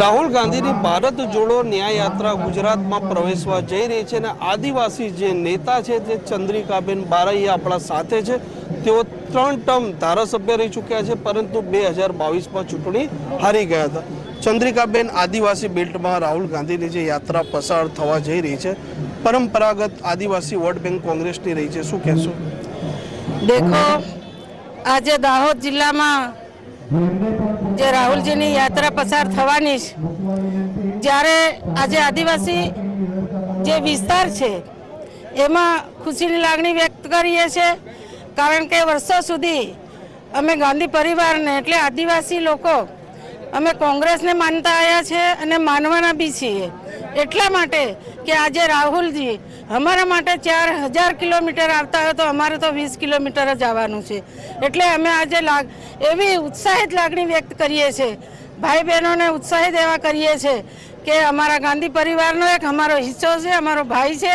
રાહુલ ગાંધીની ભારત જોડો ન્યાય યાત્રા ગુજરાતમાં પ્રવેશવા જઈ રહી છે અને આદિવાસી જે નેતા છે તે ચંદ્રિકાબેન બારૈયા આપણા સાથે છે, તેઓ ત્રણ ટર્મ ધારાસભ્ય રહી ચૂક્યા છે, પરંતુ બે હજાર બાવીસમાં ચૂંટણી હારી ગયા હતા. ચંદ્રિકાબેન આદિવાસી બેલ્ટમાં રાહુલ ગાંધીની જે યાત્રા પસાર થવા જઈ રહી છે, પરંપરાગત આદિવાસી વોર્ડ બેંક કોંગ્રેસની રહી છે. શું કહેશો? દેખો, આજે દાહોદ જિલ્લામાં જે રાહુલજીની યાત્રા પસાર થવાની છે. જ્યારે આજે આદિવાસી જે વિસ્તાર છે, એમાં ખુશીની લાગણી વ્યક્ત કરીએ છીએ કારણ કે વર્ષો સુધી અમે ગાંધી પરિવારને એટલે આદિવાસી લોકો અમે કોંગ્રેસને માનતા આવ્યા છે અને માનવાના બી છીએ. એટલા માટે કે આજે રાહુલજી અમારા માટે ચાર હજાર કિલોમીટર આવતા હોય તો અમારે તો વીસ કિલોમીટર જ આવવાનું છે. એટલે અમે આજે લાગ, એવી ઉત્સાહિત લાગણી વ્યક્ત કરીએ છીએ ભાઈ બહેનોને ઉત્સાહિત એવા કરીએ છીએ કે અમારા ગાંધી પરિવારનો એક અમારો હિસ્સો છે, અમારો ભાઈ છે,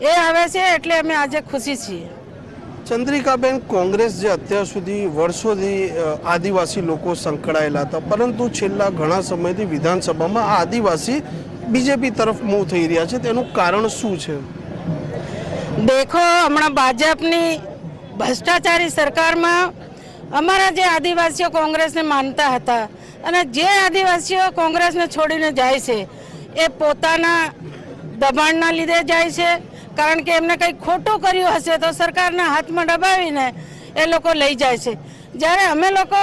એ આવે છે એટલે અમે આજે ખુશી છીએ. ચંદ્રિકાબેન, કોંગ્રેસ જે અત્યાર સુધી વર્ષોથી આદિવાસી લોકો સંકળાયેલા હતા, પરંતુ છેલ્લા ઘણા સમયથી વિધાનસભામાં આદિવાસી બીજેપી તરફ મૂવ થઈ રહ્યા છે. તેનું કારણ શું છે? દેખો, હમણાં ભાજપની ભ્રષ્ટાચારી સરકારમાં અમારા જે આદિવાસીઓ કોંગ્રેસને માનતા હતા અને જે આદિવાસીઓ કોંગ્રેસને છોડીને જાય છે, એ પોતાના દબાણના લીધે જાય છે. કારણ કે એમને કંઈ ખોટું કર્યું હશે તો સરકારના હાથમાં દબાવીને એ લોકો લઈ જાય છે. જ્યારે અમે લોકો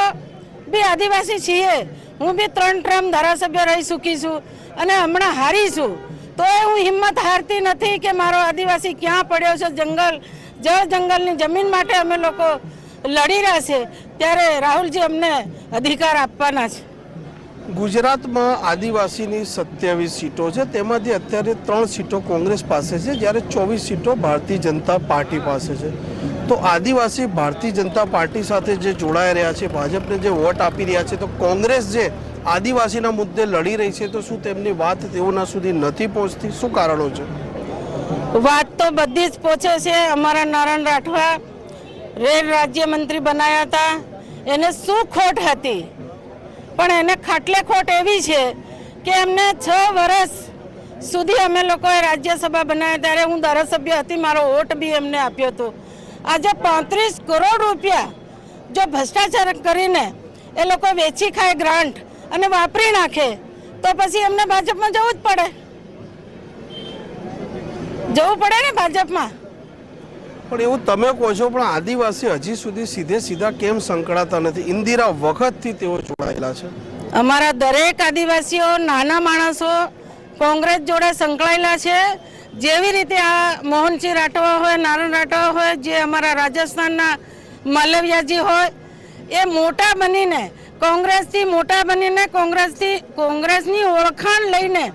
બી આદિવાસી છીએ, હું બી ત્રણ ટ્રમ ધારાસભ્ય રહી ચૂકી છું અને હમણાં હારીશું તો એ હું હિંમત હારતી નથી કે મારો આદિવાસી ક્યાં પડ્યો છે? જંગલ, જળ જંગલની જમીન માટે અમે લોકો લડી રહ્યા છે. ત્યારે રાહુલજી અમને અધિકાર આપવાના છે. ગુજરાતમાં આદિવાસીની સત્યાવીસ સીટો છે. તેમાંથી અત્યારે ત્રણ સીટો કોંગ્રેસ પાસે છે, જ્યારે ચોવીસ સીટો ભારતીય જનતા પાર્ટી પાસે છે. તો આદિવાસી ભારતીય જનતા પાર્ટી સાથે જે જોડાઈ રહ્યા છે, ભાજપને જે વોટ આપી રહ્યા છે, તો કોંગ્રેસ જે આદિવાસીના મુદ્દે લડી રહી છે તો શું તેમની વાત તેઓના સુધી નથી પહોંચતી? શું કારણો છે? વાત તો બધી જ પહોંચે છે. અમારા નારાયણ રાઠવા રેલ રાજ્યમંત્રી બનાયા હતા. એને શું ખોટ હતી? પણ એને ખાટલે ખોટ એવી છે કે એમને છ વર્ષ સુધી અમે લોકોએ રાજ્યસભા બનાવ્યા ત્યારે હું ધારાસભ્ય હતી. મારો વોટ બી એમને આપ્યો હતો. આજે પાંત્રીસ કરોડ રૂપિયા જો ભ્રષ્ટાચાર કરીને એ લોકો વેચી ખાય ગ્રાન્ટ અને વાપરી નાખે. તો પછી એમને ભાજપમાં જવું જ પડે. જવું પડે ને ભાજપમાં. પણ એવું તમે કહો છો પણ આદિવાસી હજી સુધી સીધે સીધા કેમ સંકળાતા નથી? ઇન્દિરા વખતથી તેઓ જોડાયેલા છે. અમારા દરેક આદિવાસીઓ નાના માણસો કોંગ્રેસ જોડે સંકળાયેલા છે. જેવી રીતે આ મોહનસિંહ રાઠવા હોય નારણ રાઠવા હોય જે અમારા રાજસ્થાનના માલવિયાજી હોય એ મોટા બનીને કોંગ્રેસથી મોટા બનીને કોંગ્રેસથી કોંગ્રેસની ઓળખાણ લઈને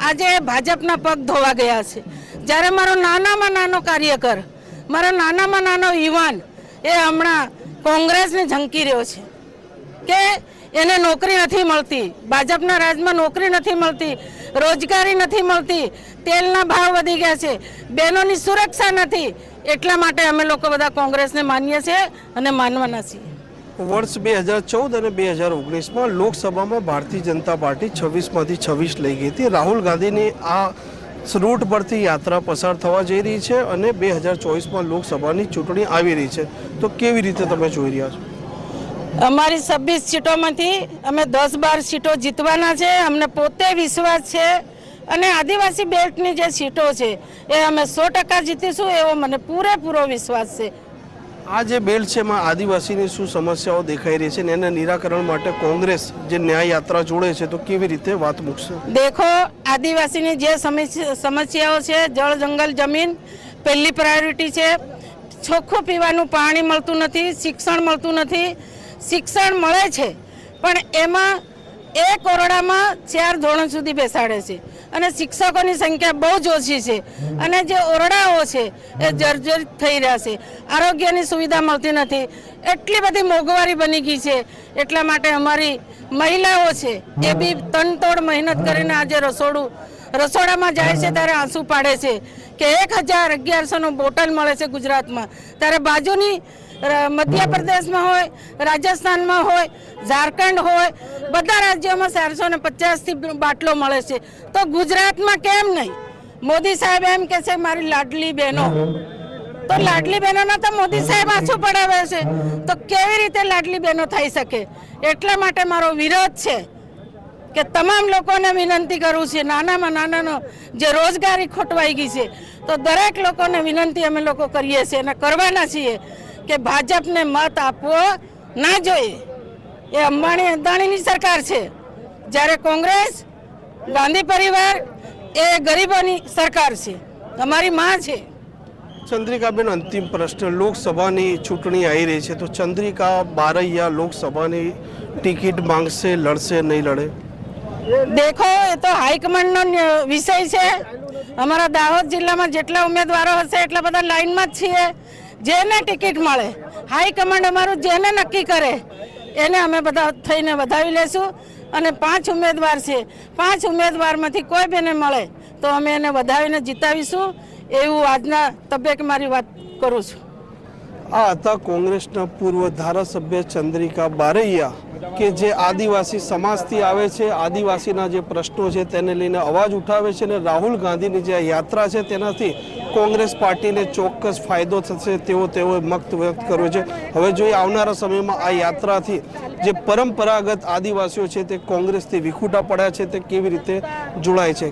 આજે ભાજપના પગ ધોવા ગયા છે. જ્યારે મારો નાનામાં નાનો કાર્યકર, મારો નાનામાં નાનો યુવાન એ હમણાં કોંગ્રેસને ઝંકી રહ્યો છે કે એને નોકરી નથી મળતી, ભાજપના રાજમાં નોકરી નથી મળતી, રોજગારી નથી મળતી, તેલના ભાવ વધી ગયા છે, બહેનોની સુરક્ષા નથી. એટલા માટે અમે લોકો બધા કોંગ્રેસને માનીએ છીએ અને માનવાના છીએ. વર્ષ બે હજાર ચૌદ અને બે હજાર ઓગણીસમાં લોકસભામાં ભારતીય જનતા પાર્ટી છવ્વીસમાંથી છવ્વીસ લઈ ગઈ હતી. રાહુલ ગાંધીની આ રૂટ પરથી યાત્રા પસાર થવા જઈ રહી છે અને બે હજાર ચોવીસમાં લોકસભાની ચૂંટણી આવી રહી છે. તો કેવી રીતે તમે જોઈ રહ્યા છો? અમારી છવ્વીસ સીટોમાંથી અમે દસ બાર સીટો જીતવાના છે. અમને પોતે વિશ્વાસ છે અને આદિવાસી બેલ્ટની જે સીટો છે, એ અમે સો ટકા જીતીશું એવો મને પૂરેપૂરો વિશ્વાસ છે. આ જે બેલ્ટ છે એમાં આદિવાસીની શું સમસ્યાઓ દેખાઈ રહી છે ને એના નિરાકરણ માટે કોંગ્રેસ જે ન્યાય યાત્રા જોડે છે તો કેવી રીતે વાત મૂકશે? દેખો, આદિવાસીની જે સમસ્યાઓ છે, જળ, જંગલ, જમીન, પહેલી પ્રાયોરિટી છે. ચોખ્ખું પીવાનું પાણી મળતું નથી, શિક્ષણ મળતું નથી. શિક્ષણ મળે છે, પણ એમાં એક ઓરડામાં ચાર ધોરણ સુધી બેસાડે છે. અને શિક્ષકોની સંખ્યા બહુ જ ઓછી છે. અને જે ઓરડાઓ છે, એ જર્જરિત થઈ રહ્યા છે. આરોગ્યની સુવિધા મળતી નથી. એટલી બધી મોંઘવારી બની ગઈ છે. એટલા માટે અમારી મહિલાઓ છે, એ બી તનતોડ મહેનત કરીને આજે રસોડું, રસોડામાં જાય છે ત્યારે આંસુ પાડે છે કે એક હજાર અગિયારસોનો બોટલ મળે છે ગુજરાતમાં. ત્યારે બાજુની મધ્યપ્રદેશમાં હોય, રાજસ્થાનમાં હોય, ઝારખંડ હોય, બધા રાજ્યોમાં ચારસો ને પચાસથી બાટલો મળે છે. તો ગુજરાતમાં કેમ નહીં? મોદી સાહેબ એમ કે છે, મારી લાડલી બહેનો. તો લાડલી બહેનોને તો મોદી સાહેબ આછું પડાવે છે. તો કેવી રીતે લાડલી બહેનો થઈ શકે? એટલા માટે મારો વિરોધ છે કે તમામ લોકોને વિનંતી કરું છે, નાનામાં નાનાનો જે રોજગારી ખોટવાઈ ગઈ છે, તો દરેક લોકોને વિનંતી અમે લોકો કરીએ છીએ અને કરવાના છીએ. કે ભાજપને મત આપવો ના જોઈએ. એ અંબાણી અદાણીની સરકાર છે. જ્યારે કોંગ્રેસ ગાંધી પરિવાર એ ગરીબોની સરકાર છે. અમારી માં છે. ચંદ્રિકાબેન અંતિમ પ્રશ્ન. લોકસભાની ચૂંટણી આવી રહી છે તો ચંદ્રિકા બારૈયા લોકસભાની ટિકિટ માંગશે લડશે નહીં લડે? દેખો એ તો હાઈકમાન્ડનો વિષય છે. અમારા દાહોદ જિલ્લામાં જેટલા ઉમેદવારો હશે એટલા બધા લાઈનમાં જ છીએ. જેને ટિકિટ મળે. હાઈકમાન્ડ અમારું જેને નક્કી કરે, એને અમે બધા થઈને વધાવી લેશું અને પાંચ ઉમેદવાર છે. પાંચ ઉમેદવારમાંથી કોઈ બેને મળે તો અમે એને વધાવીને જીતાવીશું. એવું આજના તબેક મારી વાત કરું છું. આ હતા કોંગ્રેસના પૂર્વ ધારાસભ્ય ચંદ્રિકા બારૈયા, કે જે આદિવાસી સમાજથી આવે છે. આદિવાસીના જે પ્રશ્નો છે તેને લઈને અવાજ ઉઠાવે છે અને રાહુલ ગાંધીની જે યાત્રા છે તેનાથી કોંગ્રેસ પાર્ટીને ચોક્કસ ફાયદો થશે તેવો તેઓ મત વ્યક્ત કર્યો છે. હવે જોઈએ આવનારા સમયમાં આ યાત્રાથી જે પરંપરાગત આદિવાસીઓ છે તે કોંગ્રેસથી વિખૂટા પડ્યા છે તે કેવી રીતે જોડાય છે?